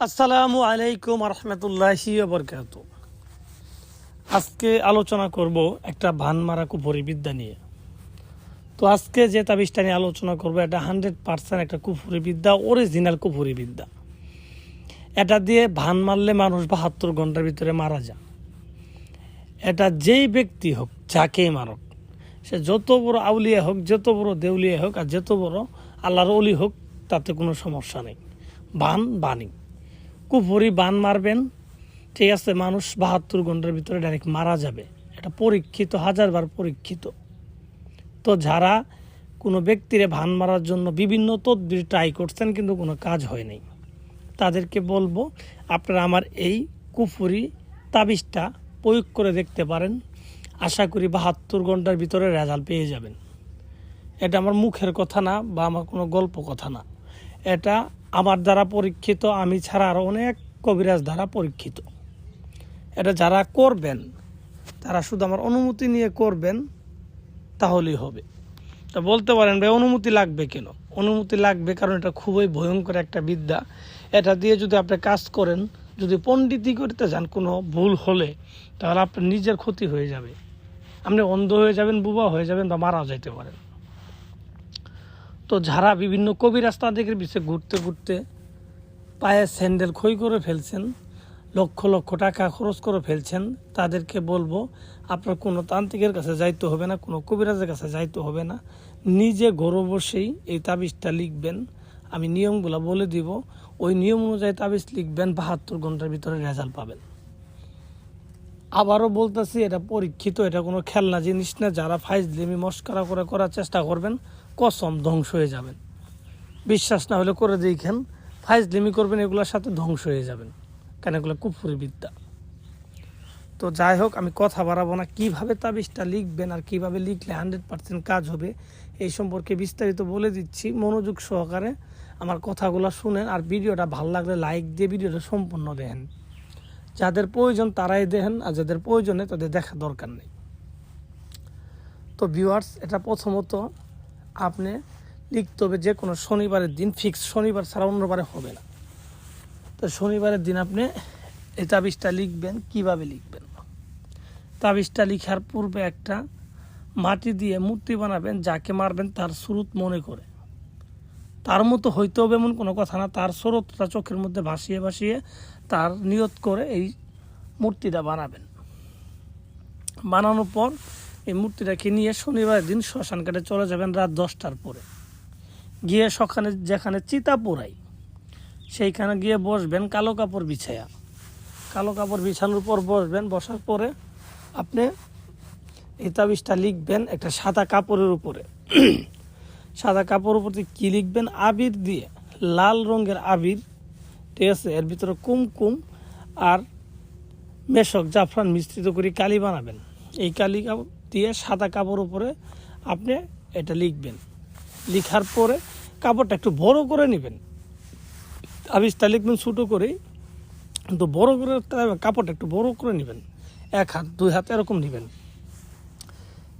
আসসালামু আলাইকুম রহমতুল্লাহি বরকাত। আজকে আলোচনা করব একটা ভান মারা কুফরি বিদ্যা নিয়ে। তো আজকে যে তাবিজটা নিয়ে আলোচনা করব, এটা হান্ড্রেড পার্সেন্ট একটা কুফুরি বিদ্যা অরিজিনাল কুফুরি বিদ্যা এটা দিয়ে ভান মারলে মানুষ বাহাত্তর ঘণ্টার ভিতরে মারা যায়। এটা যেই ব্যক্তি হোক যাকেই মারক, সে যত বড় আউলিয়া হোক, যত বড় দেউলিয়া হোক আর যত বড় আল্লাহর অলি হোক, তাতে কোনো সমস্যা নেই। বান বাণী। কুপুরি বান মারবেন, ঠিক আছে, মানুষ বাহাত্তর ঘণ্টার ভিতরে ডাইরেক্ট মারা যাবে। এটা পরীক্ষিত, হাজারবার পরীক্ষিত। তো যারা কোনো ব্যক্তিরে ভান মারার জন্য বিভিন্ন তদবির ট্রাই করছেন, কিন্তু কোনো কাজ হয় নাই। তাদেরকে বলব, আপনারা আমার এই কুফুরি তাবিজটা প্রয়োগ করে দেখতে পারেন। আশা করি বাহাত্তর ঘণ্টার ভিতরে রেজাল্ট পেয়ে যাবেন। এটা আমার মুখের কথা না, বা আমার কোনো গল্প কথা না। এটা আমার দ্বারা পরীক্ষিত, আমি ছাড়া আরও অনেক কবিরাজ দ্বারা পরীক্ষিত। এটা যারা করবেন, তারা শুধু আমার অনুমতি নিয়ে করবেন, তাহলেই হবে। তা বলতে পারেন, ভাই, অনুমতি লাগবে কেন? অনুমতি লাগবে কারণ এটা খুবই ভয়ঙ্কর একটা বিদ্যা। এটা দিয়ে যদি আপনি কাজ করেন, যদি পণ্ডিতি করতে যান, কোনো ভুল হলে, তাহলে আপনার নিজের ক্ষতি হয়ে যাবে। আপনি অন্ধ হয়ে যাবেন, বুবা হয়ে যাবেন বা মারা যাইতে পারেন। তো যারা বিভিন্ন কবিরাজ তাদের পিছিয়ে ঘুরতে ঘুরতে পায়ে স্যান্ডেল ক্ষয় করে ফেলছেন, লক্ষ লক্ষ টাকা খরচ করে ফেলছেন, তাদেরকে বলব, আপনার কোনো তান্ত্রিকের কাছে যাইতে হবে না, কোনো কবিরাজের কাছে যাইতে হবে না। নিজে ঘরে বসেই এই তাবিজটা লিখবেন। আমি নিয়মগুলো বলে দিব, ওই নিয়ম অনুযায়ী তাবিজ লিখবেন, বাহাত্তর ঘণ্টার ভিতরে রেজাল্ট পাবেন। আবারও বলতেছি, এটা পরীক্ষিত, এটা কোনো খেলনা জিনিস না। যারা ফাইজলিমি মস্কারা করে করার চেষ্টা করবেন, কসম ধ্বংস হয়ে যাবেন। বিশ্বাস না হলে করে দেখেন ফাইজলিমি করবেন, এগুলোর সাথে ধ্বংস হয়ে যাবেন। কেন এগুলো কুফুরি বিদ্যা। তো যাই হোক, আমি কথা বাড়াবো না, কীভাবে তাবিজটা লিখবেন আর কীভাবে লিখলে হান্ড্রেড পার্সেন্ট কাজ হবে, এই সম্পর্কে বিস্তারিত বলে দিচ্ছি। মনোযোগ সহকারে আমার কথাগুলো শুনেন, আর ভিডিওটা ভালো লাগলে লাইক দিয়ে ভিডিওটা সম্পূর্ণ দেখেন। যাদের প্রয়োজন তারাই দেখেন, আর যাদের প্রয়োজনে তাদের দেখা দরকার নেই। তো ভিউয়ার্স এটা প্রথমত আপনি লিখতে হবে যে কোনো শনিবারের দিন ফিক্স শনিবার ছাড়া অন্যবারে হবে না। তো শনিবারের দিন আপনি এই তাবিজটা লিখবেন, কীভাবে লিখবেন? তাবিজটা লিখার পূর্বে একটা মাটি দিয়ে মূর্তি বানাবেন, যাকে মারবেন তার স্রোত মনে করে। তার মতো হইতে হবে এমন কোনো কথা না, তার স্রোতটা চোখের মধ্যে ভাসিয়ে ভাসিয়ে তার নিয়ত করে এই মূর্তিটা বানাবেন। বানানোর পর এই মূর্তিটাকে নিয়ে শনিবার দিন শ্মশান কাটে চলে যাবেন রাত দশটার পরে। গিয়ে সখানে যেখানে চিতা পোড়াই সেইখানে গিয়ে বসবেন কালো কাপড় বিছায়া। কালো কাপড় বিছানোর পর বসবেন, বসার পরে আপনি এই তাবিজটা লিখবেন একটা সাদা কাপড়ের উপরে। সাদা কাপড়ের উপর কী লিখবেন? আবির দিয়ে, লাল রঙের আবির ঠিক আছে, এর ভিতরে কুমকুম আর মেশক জাফরান মিশ্রিত করে কালি বানাবেন। এই কালি দিয়ে সাদা কাপড় উপরে আপনি এটা লিখবেন। লিখার পরে কাপড়টা একটু বড় করে নেবেন। আবিজটা লিখবেন ছোটো করেই। কিন্তু বড় করে কাপড়টা একটু বড় করে নেবেন। এক হাত, দুই হাত এরকম নেবেন।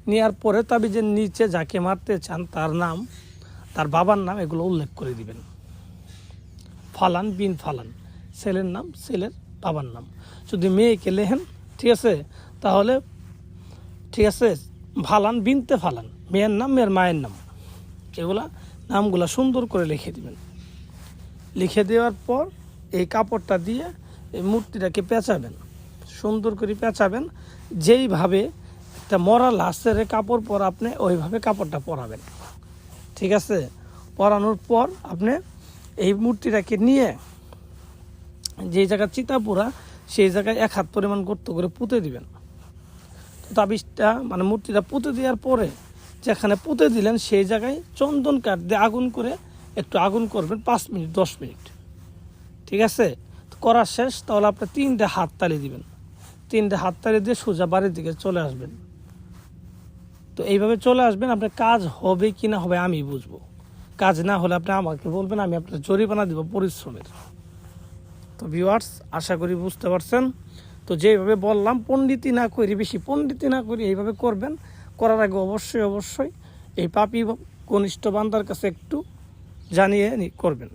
নেওয়ার পরে তাবিজের নিচে যাকে মারতে চান তার নাম, তার বাবার নাম এগুলো উল্লেখ করে দিবেন। ফালান, বিন ফালান। ছেলের নাম, ছেলের বাবার নাম। যদি মেয়েকে লেহেন, ঠিক আছে? তাহলে, ঠিক আছে, ফালান, বিনতে ফালান। মেয়ের নাম, মেয়ের মায়ের নাম। এগুলা নামগুলা সুন্দর করে লিখে দিবেন। লিখে দেওয়ার পর এই কাপড়টা দিয়ে এই মূর্তিটাকে পেঁচাবেন। সুন্দর করে পেঁচাবেন। যেইভাবে একটা মরা লাশের কাপড় পর আপনি, ওইভাবে কাপড়টা পরাবেন। ঠিক আছে? পরানোর পর আপনি এই মূর্তিটাকে নিয়ে যে চিতা পোড়া সেই জায়গায় এক হাত পরিমাণ গর্ত করে পুঁতে দিবেন। তাবিজটা মানে মূর্তিটা পুঁতে দেওয়ার পরে যেখানে পুঁতে দিলেন, সেই জায়গায় চন্দন কাঠ দিয়ে আগুন করে একটু আগুন করবেন পাঁচ মিনিট, দশ মিনিট। ঠিক আছে? করা শেষ, তাহলে আপনি তিনটে হাত তালি দিবেন। তিনটে হাত তালি দিয়ে সোজা বাড়ির দিকে চলে আসবেন। তো এইভাবে চলে আসবেন, আপনার কাজ হবে কি না হবে আমি বুঝব। কাজ না হলে আপনি আমাকে বলবেন, আমি আপনার জরিমানা দিব পরিশ্রমের। তো ভিউয়ার্স আশা করি বুঝতে পারছেন। তো যেভাবে বললাম পণ্ডিতি না করি, বেশি পণ্ডিতি না করি, এইভাবে করবেন। করার আগে অবশ্যই অবশ্যই এই পাপি কনিষ্ঠ বান্দার কাছে একটু জানিয়ে করবেন।